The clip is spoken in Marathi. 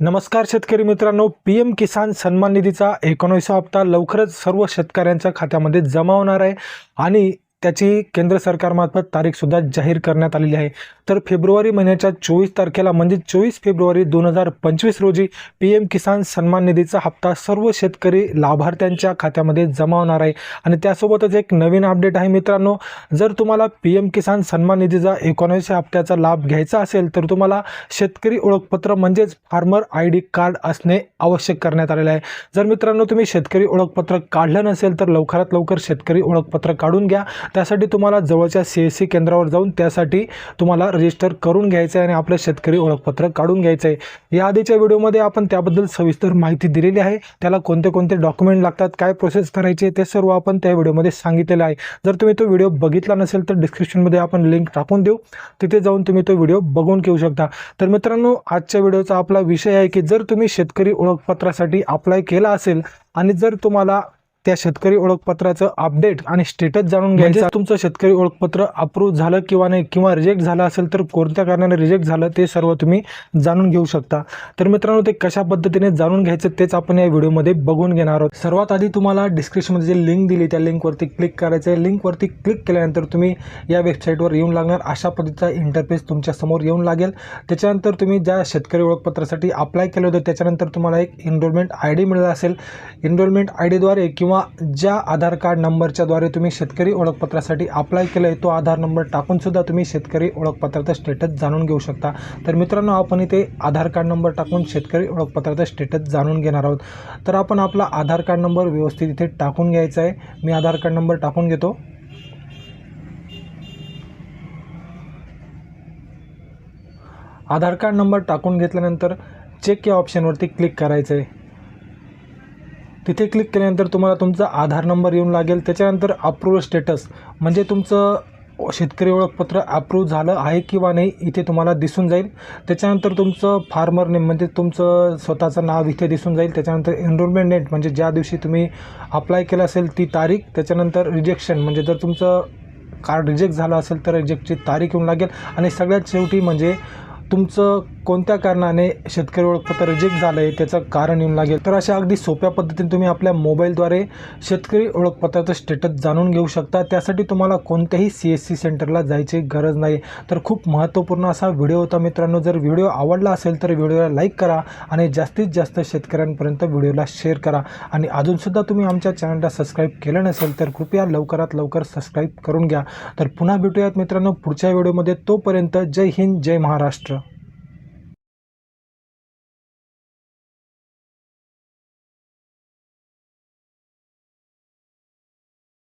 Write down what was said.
नमस्कार शेतकरी मित्रांनो. पी एम किसान सन्मान निधीचा एकोणीसा हप्ता लवकरच सर्व शेतकऱ्यांच्या खात्यामध्ये जमा होणार आहे आणि त्याची केंद्र सरकारमार्फत तारीखसुद्धा जाहीर करण्यात आलेली आहे. तर फेब्रुवारी महिन्याच्या चोवीस तारखेला म्हणजे चोवीस फेब्रुवारी दोन हजार पंचवीस रोजी पी एम किसान सन्मान निधीचा हप्ता सर्व शेतकरी लाभार्थ्यांच्या खात्यामध्ये जमा होणार आहे. आणि त्यासोबतच एक नवीन अपडेट आहे मित्रांनो जर तुम्हाला पी एम किसान सन्मान निधीचा एकोणावीसशे हप्त्याचा लाभ घ्यायचा असेल तर तुम्हाला शेतकरी ओळखपत्र म्हणजेच फार्मर आय डी कार्ड असणे आवश्यक करण्यात आलेलं आहे. जर मित्रांनो तुम्ही शेतकरी ओळखपत्र काढलं नसेल तर लवकरात लवकर शेतकरी ओळखपत्र काढून घ्या. त्यासाठी तुम्हाला जवळच्या सी एस सी केंद्रावर जाऊन त्यासाठी तुम्हाला रजिस्टर करून घ्यायचं आहे आणि आपलं शेतकरी ओळखपत्र काढून घ्यायचं आहे या आधीच्या व्हिडिओमध्ये आपण त्याबद्दल सविस्तर माहिती दिलेली आहे. त्याला कोणते कोणते डॉक्युमेंट लागतात काय प्रोसेस करायचे ते सर्व आपण त्या व्हिडिओमध्ये सांगितलेलं आहे. जर तुम्ही तो व्हिडिओ बघितला नसेल तर डिस्क्रिप्शनमध्ये आपण लिंक टाकून देऊ. तिथे जाऊन तुम्ही तो व्हिडिओ बघून घेऊ शकता. तर मित्रांनो आजच्या व्हिडिओचा आपला विषय आहे की जर तुम्ही शेतकरी ओळखपत्रासाठी अप्लाय केला असेल आणि जर तुम्हाला त्या शेतकरी ओळखपत्राचं अपडेट आणि स्टेटस जाणून घ्यायचं आहे. तुमचं शेतकरी ओळखपत्र अप्रूव्ह झालं किंवा नाही किंवा रिजेक्ट झालं असेल तर कोणत्या कारणाने रिजेक्ट झालं ते सर्व तुम्ही जाणून घेऊ शकता. तर मित्रांनो ते कशा पद्धतीने जाणून घ्यायचं तेच आपण या व्हिडिओमध्ये बघून घेणार आहोत. सर्वात आधी तुम्हाला डिस्क्रिप्शनमध्ये जे लिंक दिली त्या लिंकवरती क्लिक करायचं आहे. लिंकवरती क्लिक केल्यानंतर तुम्ही या वेबसाईटवर येऊन लागणार. अशा पद्धतीचा इंटरफेस तुमच्यासमोर येऊन लागेल. त्याच्यानंतर तुम्ही ज्या शेतकरी ओळखपत्रासाठी अप्लाय केलं होतं त्याच्यानंतर तुम्हाला एक एनरोलमेंट आय डी मिळाला असेल. एनरोलमेंट आय डीद्वारे किंवा ज्या आधार कार्ड नंबरच्याद्वारे तुम्ही शेतकरी ओळखपत्रासाठी अप्लाय केलं आहे तो आधार नंबर टाकूनसुद्धा तुम्ही शेतकरी ओळखपत्राचं स्टेटस जाणून घेऊ शकता. तर मित्रांनो आपण इथे आधार कार्ड नंबर टाकून शेतकरी ओळखपत्राचं स्टेटस जाणून घेणार आहोत. तर आपण आपला आधार कार्ड नंबर व्यवस्थित इथे टाकून घ्यायचा आहे. मी आधार कार्ड नंबर टाकून घेतो. आधार कार्ड नंबर टाकून घेतल्यानंतर चेक या ऑप्शनवरती क्लिक करायचं आहे तिथे क्लिक केल्यानंतर तुम्हाला तुमचा आधार नंबर येऊन लागेल. त्याच्यानंतर अप्रूव्ह स्टेटस म्हणजे तुमचं शेतकरी ओळखपत्र अप्रूव्ह झालं आहे किंवा नाही इथे तुम्हाला दिसून जाईल. त्याच्यानंतर तुमचं फार्मर नेम म्हणजे तुमचं स्वतःचं नाव इथे दिसून जाईल. त्याच्यानंतर एनरोलमेंट डेट म्हणजे ज्या दिवशी तुम्ही अप्लाय केलं असेल ती तारीख. त्याच्यानंतर रिजेक्शन म्हणजे जर तुमचं कार्ड रिजेक्ट झालं असेल तर रिजेक्टची तारीख येऊन लागेल. आणि सगळ्यात शेवटी म्हणजे तुमचं कोणत्या कारणाने शेतकरी ओळखपत्र रिजेक्ट झालं आहे त्याचं कारण येऊन लागेल? तर अशा अगदी सोप्या पद्धतीने तुम्ही आपल्या मोबाईलद्वारे शेतकरी ओळखपत्राचं स्टेटस जाणून घेऊ शकता. त्यासाठी तुम्हाला कोणत्याही सी एस सी सेंटरला जायची गरज नाही. तर खूप महत्त्वपूर्ण असा व्हिडिओ होता मित्रांनो. जर व्हिडिओ आवडला असेल तर व्हिडिओला लाईक करा आणि जास्तीत जास्त शेतकऱ्यांपर्यंत व्हिडिओला शेअर करा. आणि अजूनसुद्धा तुम्ही आमच्या चॅनलला सबस्क्राईब केलं नसेल तर कृपया लवकरात लवकर सबस्क्राईब करून घ्या. तर पुन्हा भेटूयात मित्रांनो पुढच्या व्हिडिओमध्ये. तोपर्यंत जय हिंद जय महाराष्ट्र.